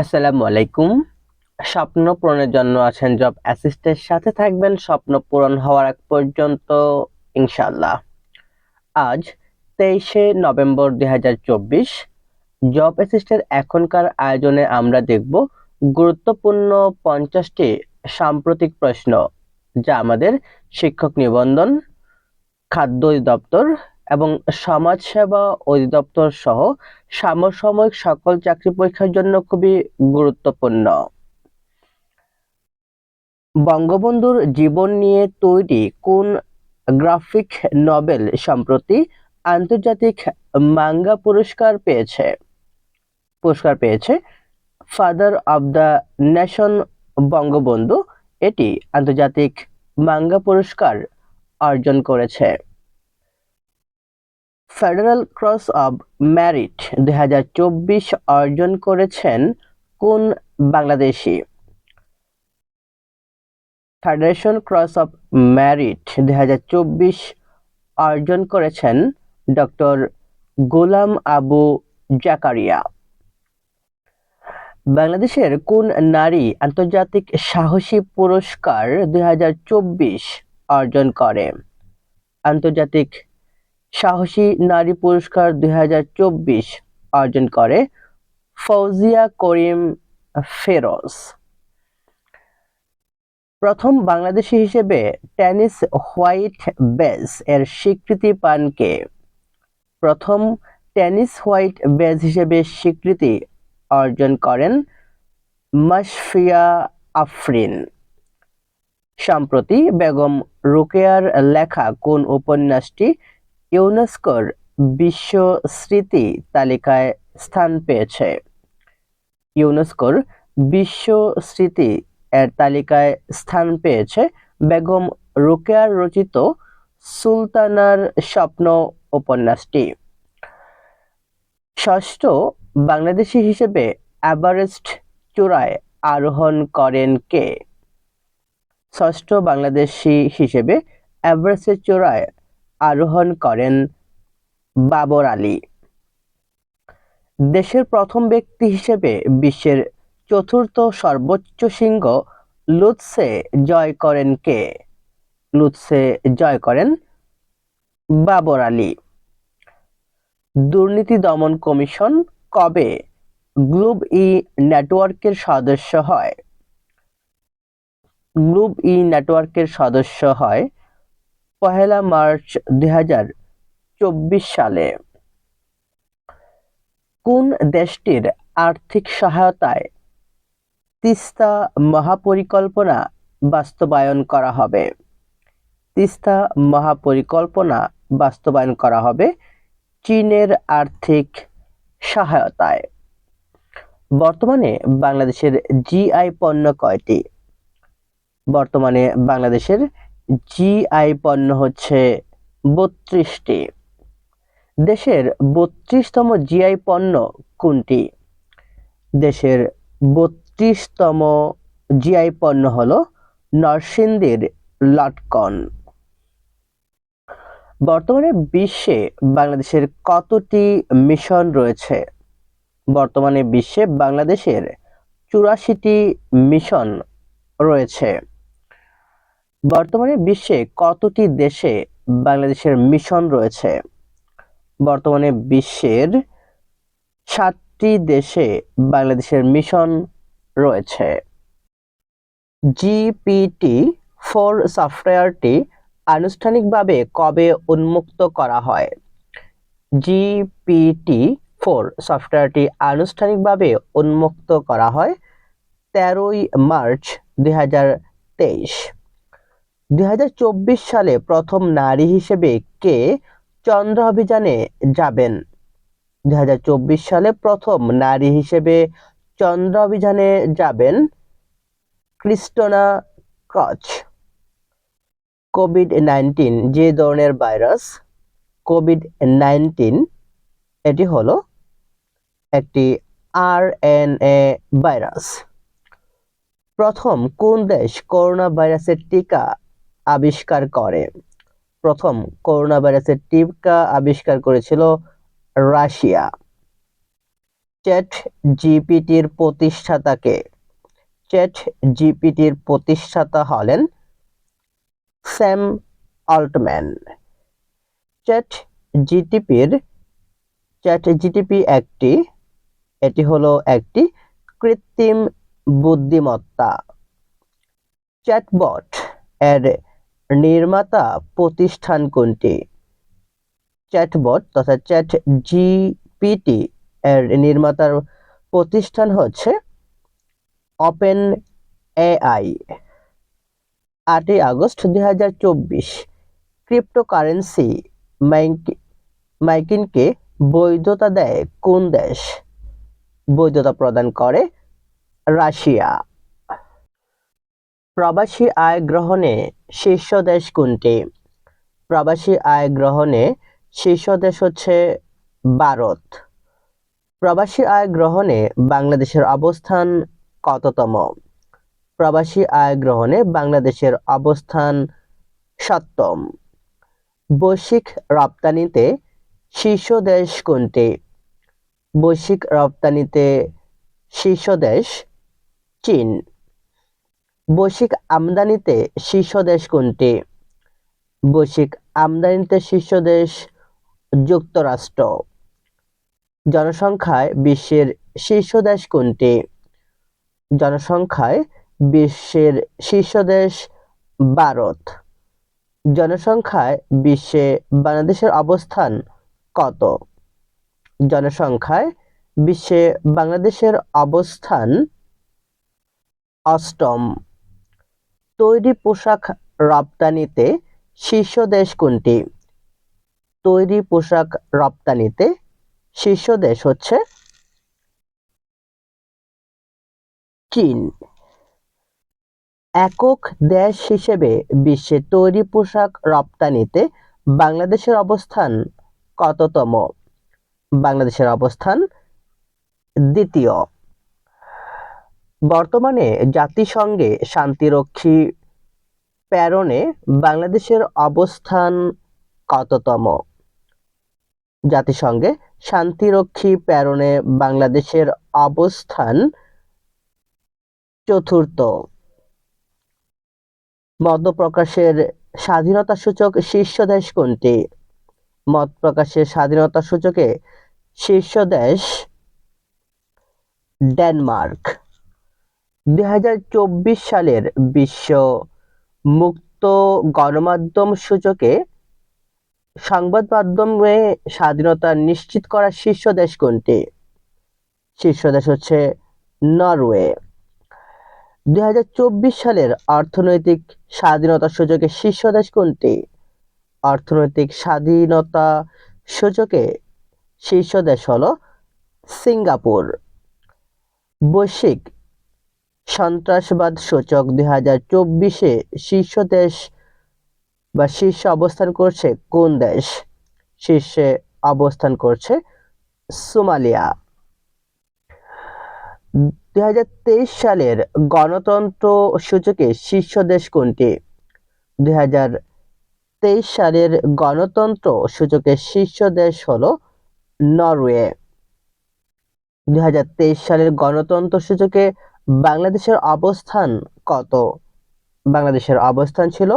আসসালামু আলাইকুম। স্বপ্ন পূরণের জন্য আছেন জব অ্যাসিস্টের সাথে থাকবেন। স্বপ্ন পূরণ হওয়ার আগ পর্যন্ত ইনশাল্লাহ আজ তেইশে নভেম্বর দুই হাজার চব্বিশ। জব অ্যাসিস্টের এখনকার আয়োজনে আমরা দেখব গুরুত্বপূর্ণ পঞ্চাশটি সাম্প্রতিক প্রশ্ন, যা আমাদের শিক্ষক নিবন্ধন, খাদ্য অধিদপ্তর এবং সমাজসেবা অধিদপ্তর সহ সমসাময়িক সকল চাকরি পরীক্ষার জন্য খুবই গুরুত্বপূর্ণ। বঙ্গবন্ধুর জীবন নিয়ে তৈরি কোন গ্রাফিক নভেল সম্প্রতি আন্তর্জাতিক মাঙ্গা পুরস্কার পেয়েছে? পুরস্কার পেয়েছে father of the nation Bangabandhu. এটি আন্তর্জাতিক মাঙ্গা পুরস্কার অর্জন করেছে। ফেডারেল ক্রস অব ম্যারিট দুই হাজার চব্বিশ অর্জন করেছেন কোন Bangladeshi? Federation cross of merit দুই হাজার চব্বিশ অর্জন করেছেন ডক্টর গোলাম আবু জাকারিয়া। বাংলাদেশের কোন নারী আন্তর্জাতিক সাহসী পুরস্কার দুই হাজার চব্বিশ অর্জন করে? আন্তর্জাতিক সাহসী নারী পুরস্কার দুই হাজার চব্বিশ অর্জন করে ফৌজিয়া করিম ফেরোজ। প্রথম বাংলাদেশি হিসেবে টেনিস হোয়াইট বেজ এর স্বীকৃতি পান কে? প্রথম টেনিস হোয়াইট বেস হিসেবে স্বীকৃতি অর্জন করেন মাশফিয়া আফরিন। সম্প্রতি বেগম রোকেয়ার লেখা কোন উপন্যাসটি ইউনেস্কোর বিশ্ব স্মৃতি তালিকায় স্থান পেয়েছে। ইউনেস্কোর বিশ্ব স্মৃতি এর তালিকায় স্থান পেয়েছে বেগম রোকেয়ার রচিত সুলতানার স্বপ্ন উপন্যাসটি। ষষ্ঠ বাংলাদেশি হিসেবে এভারেস্ট চূড়ায় আরোহণ করেন কে? ষষ্ঠ বাংলাদেশি হিসেবে এভারেস্টের চূড়ায় আরোহণ করেন বাবর আলী। দেশের প্রথম ব্যক্তি হিসেবে বিশ্বের চতুর্থ সর্বোচ্চ সিংহ লুৎসে জয় করেন কে? লুৎসে জয় করেন বাবর আলী। দুর্নীতি দমন কমিশন কবে গ্লোব ই নেটওয়ার্কের সদস্য হয়? গ্লোব ই নেটওয়ার্কের সদস্য হয় পহেলা মার্চ দুই হাজার চব্বিশ সালে। কোন দেশটির আর্থিক সহায়তায় তিস্তা মহাপরিকল্পনা বাস্তবায়ন করা হবে? তিস্তা মহাপরিকল্পনা বাস্তবায়ন করা হবে চীনের আর্থিক সহায়তায়। বর্তমানে বাংলাদেশের জিআই পণ্য কয়টি? বর্তমানে বাংলাদেশের জিআই পণ্য হচ্ছে বত্রিশটি। দেশের বত্রিশতম জিআই পণ্য কোনটি? দেশের বত্রিশতম জিআই পণ্য হল নরসিংদীর লটকন। বর্তমানে বিশ্বে বাংলাদেশের কতটি মিশন রয়েছে? বর্তমানে বিশ্বে বাংলাদেশের চুরাশিটি মিশন রয়েছে। বর্তমানে বিশ্বে কতটি দেশে বাংলাদেশের মিশন রয়েছে? বর্তমানে বিশ্বের সাতটি দেশে বাংলাদেশের মিশন রয়েছে। জিপিটি ফোর সফটওয়্যারটি আনুষ্ঠানিকভাবে কবে উন্মুক্ত করা হয়? জিপিটি ফোর সফটওয়্যারটি আনুষ্ঠানিকভাবে উন্মুক্ত করা হয় তেরোই মার্চ দুই হাজার তেইশ। দুই হাজার চব্বিশ সালে প্রথম নারী হিসেবে কে চন্দ্র অভিযানে যাবেন? দু হাজার চব্বিশ সালে প্রথম নারী হিসেবে চন্দ্র অভিযানে যাবেন ক্রিস্টোনা কচ। কোভিড নাইন্টিন, যে ধরনের ভাইরাস, কোভিড নাইন্টিন, এটি হলো একটি আর এন এ ভাইরাস। প্রথম কোন দেশ করোনা ভাইরাসের টিকা আবিষ্কার করে। প্রথম করোনা ভাইরাসের টিকা আবিষ্কার করেছিল রাশিয়া। চ্যাট জিপিটির প্রতিষ্ঠাতাকে। চ্যাট জিপিটির প্রতিষ্ঠাতা হলেন স্যাম অল্টম্যান চ্যাট জিটিপির চ্যাট জিটিপি একটি, এটি হলো একটি কৃত্রিম বুদ্ধিমত্তা। চ্যাটবট এর নির্মাতা প্রতিষ্ঠান কোনটি? চ্যাটবট তথা চ্যাট জিপিটি এর নির্মাতার প্রতিষ্ঠান হচ্ছে ওপেন এআই আটই আগস্ট দুই হাজার চব্বিশ ক্রিপ্টোকারেন্সি মাইকিনকে বৈধতা দেয় কোন দেশ? বৈধতা প্রদান করে রাশিয়া। প্রবাসী আয় গ্রহণে শীর্ষ দেশ কোনটি? প্রবাসী আয় গ্রহণে শীর্ষ দেশ হচ্ছে ভারত। প্রবাসী আয় গ্রহণে বাংলাদেশের অবস্থান কততম? প্রবাসী আয় গ্রহণে বাংলাদেশের অবস্থান সপ্তম। বৈশ্বিক রপ্তানিতে শীর্ষ দেশ কোনটি? বৈশ্বিক রপ্তানিতে শীর্ষ দেশ চীন। বৈশ্বিক আমদানিতে শীর্ষ দেশ কোনটি? বৈশ্বিক আমদানিতে শীর্ষ দেশ যুক্তরাষ্ট্র। জনসংখ্যায় বিশ্বের শীর্ষ দেশ কোনটি? জনসংখ্যায় বিশ্বের শীর্ষ দেশ ভারত। জনসংখ্যায় বিশ্বে বাংলাদেশের অবস্থান কত? জনসংখ্যায় বিশ্বে বাংলাদেশের অবস্থান অষ্টম। তৈরি পোশাক রপ্তানিতে শীর্ষ দেশ কোনটি? তৈরি পোশাক রপ্তানিতে শীর্ষ দেশ হচ্ছে চীন। একক দেশ হিসেবে বিশ্বে তৈরি পোশাক রপ্তানিতে বাংলাদেশের অবস্থান কততম? বাংলাদেশের অবস্থান দ্বিতীয়। বর্তমানে জাতিসংঘে শান্তিরক্ষী প্রেরণে বাংলাদেশের অবস্থান কততম? জাতিসংঘে শান্তিরক্ষী প্রেরণে বাংলাদেশের অবস্থান চতুর্থ। মত প্রকাশের স্বাধীনতা সূচক শীর্ষ দেশ কোনটি? মত প্রকাশের স্বাধীনতা সূচকে শীর্ষ দেশ ডেনমার্ক। দুই হাজার চব্বিশ সালের বিশ্ব মুক্ত গণমাধ্যম সূচকে সংবাদ মাধ্যমে স্বাধীনতা নিশ্চিত করা শীর্ষ দেশ কোনটি? শীর্ষ দেশ হচ্ছে নরওয়ে। দুই হাজার চব্বিশ সালের অর্থনৈতিক স্বাধীনতা সূচকে শীর্ষ দেশ কোনটি? অর্থনৈতিক স্বাধীনতা সূচকে শীর্ষ দেশ হল সিঙ্গাপুর। বৈশ্বিক সন্ত্রাসবাদ সূচক দুই হাজার চব্বিশে শীর্ষ দেশ বা শীর্ষে অবস্থান করছে কোন দেশ? শীর্ষে অবস্থান করছে সোমালিয়া। দুই হাজার তেইশ সালের গণতন্ত্র সূচকে শীর্ষ দেশ কোনটি? দুই হাজার তেইশ সালের গণতন্ত্র সূচকে শীর্ষ দেশ হল নরওয়ে। দুই হাজার তেইশ সালের গণতন্ত্র সূচকে বাংলাদেশের অবস্থান কত? বাংলাদেশের অবস্থান ছিল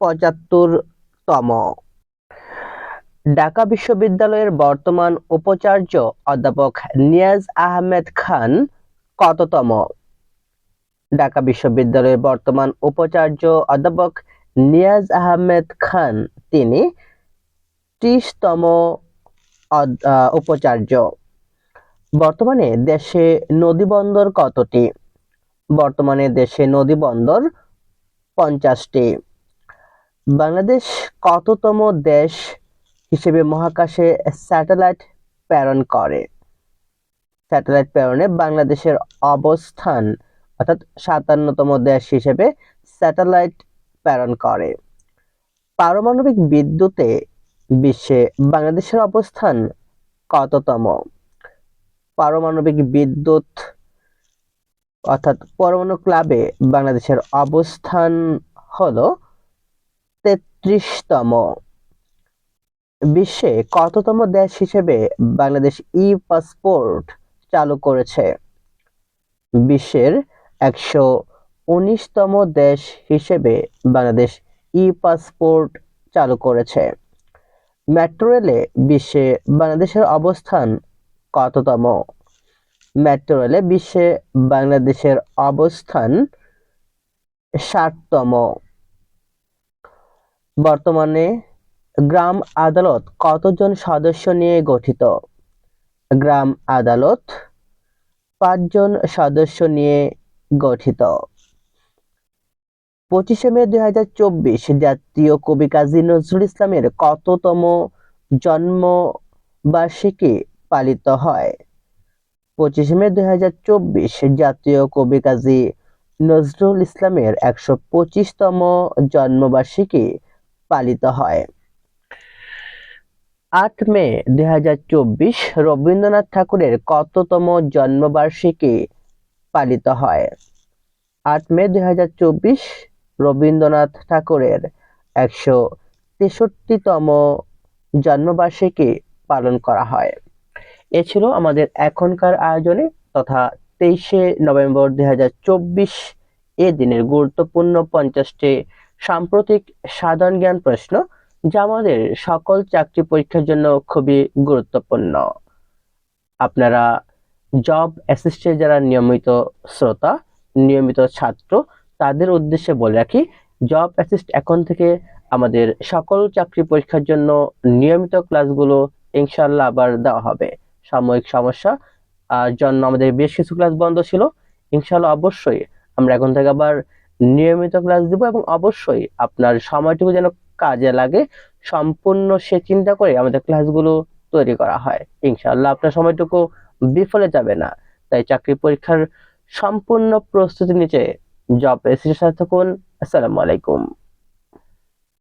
পঁচাত্তরতম। ঢাকা বিশ্ববিদ্যালয়ের বর্তমান উপাচার্য অধ্যাপক নিয়াজ আহমেদ খান কততম? ঢাকা বিশ্ববিদ্যালয়ের বর্তমান উপাচার্য অধ্যাপক নিয়াজ আহমেদ খান, তিনি ত্রিশতম উপাচার্য। বর্তমানে দেশে নদী বন্দর কতটি? বর্তমানে দেশে নদী বন্দর পঞ্চাশটি। বাংলাদেশ কততম দেশ হিসেবে মহাকাশে স্যাটেলাইট প্রেরণ করে? স্যাটেলাইট প্রেরণে বাংলাদেশের অবস্থান, অর্থাৎ সাতান্নতম দেশ হিসেবে স্যাটেলাইট প্রেরণ করে। পারমাণবিক বিদ্যুতে বিশ্বে বাংলাদেশের অবস্থান কততম? পারমাণবিক বিদ্যুৎ অর্থাৎ পরমাণু ক্লাবে বাংলাদেশের অবস্থান হলো তেত্রিশতম। বিশ্বে কততম দেশ হিসেবে বাংলাদেশ ই পাসপোর্ট চালু করেছে? বিশ্বের একশো উনিশতম দেশ হিসেবে বাংলাদেশ ই পাসপোর্ট চালু করেছে। মেট্রো রেলে বিশ্বে বাংলাদেশের অবস্থান কততম মেট্রো রেলে বিশ্বে বাংলাদেশের অবস্থান ষাটতম। বর্তমানে গ্রাম আদালত কতজন সদস্য নিয়ে গঠিত? গ্রাম আদালত পাঁচজন সদস্য নিয়ে গঠিত। পঁচিশে মে দুই হাজার চব্বিশ জাতীয় কবি কাজী নজরুল ইসলামের কততম জন্ম বার্ষিকী পালিত হয়। পঁচিশে মে দুই হাজার চব্বিশ জাতীয় কবি কাজী নজরুল ইসলামের একশো পঁচিশতম জন্মবার্ষিকী পালিত হয়। আট মে দুই হাজার চব্বিশ রবীন্দ্রনাথ ঠাকুরের কততম জন্মবার্ষিকী পালিত হয়। আট মে দুই হাজার চব্বিশ রবীন্দ্রনাথ ঠাকুরের একশো তেষট্টিতম জন্মবার্ষিকী পালন করা হয়। এ ছিল আমাদের এখনকার আয়োজনে তথা তেইশে নভেম্বর দুই হাজার চব্বিশ এ দিনের গুরুত্বপূর্ণ পঞ্চাশটি সাম্প্রতিক সাধারণ জ্ঞান প্রশ্ন, যা আমাদের সকল চাকরি পরীক্ষার জন্য খুবই গুরুত্বপূর্ণ। আপনারা জব অ্যাসিস্ট্যান্ট যারা নিয়মিত শ্রোতা, নিয়মিত ছাত্র, তাদের উদ্দেশ্যে বলে রাখি জব অ্যাসিস্ট এখন থেকে আমাদের সকল চাকরি পরীক্ষার জন্য নিয়মিত ক্লাসগুলো ইনশাল্লাহ আবার দেওয়া হবে। সাময়িক সমস্যা। জন্য আমাদের বেশ কিছু ক্লাস বন্ধ ছিল। ইনশাল্লাহ অবশ্যই আমরা এখন থেকে আবার নিয়মিত ক্লাস দিব এবং অবশ্যই আপনার সময়টুকু যেন কাজে লাগে, সম্পূর্ণ সে চিন্তা করে আমাদের ক্লাসগুলো তৈরি করা হয়। ইনশাল্লাহ আপনার সময়টুকু বিফলে যাবে না। তাই চাকরি পরীক্ষার সম্পূর্ণ প্রস্তুতি নিচে জব এসির সাথে থাকুন। আসসালামু আলাইকুম।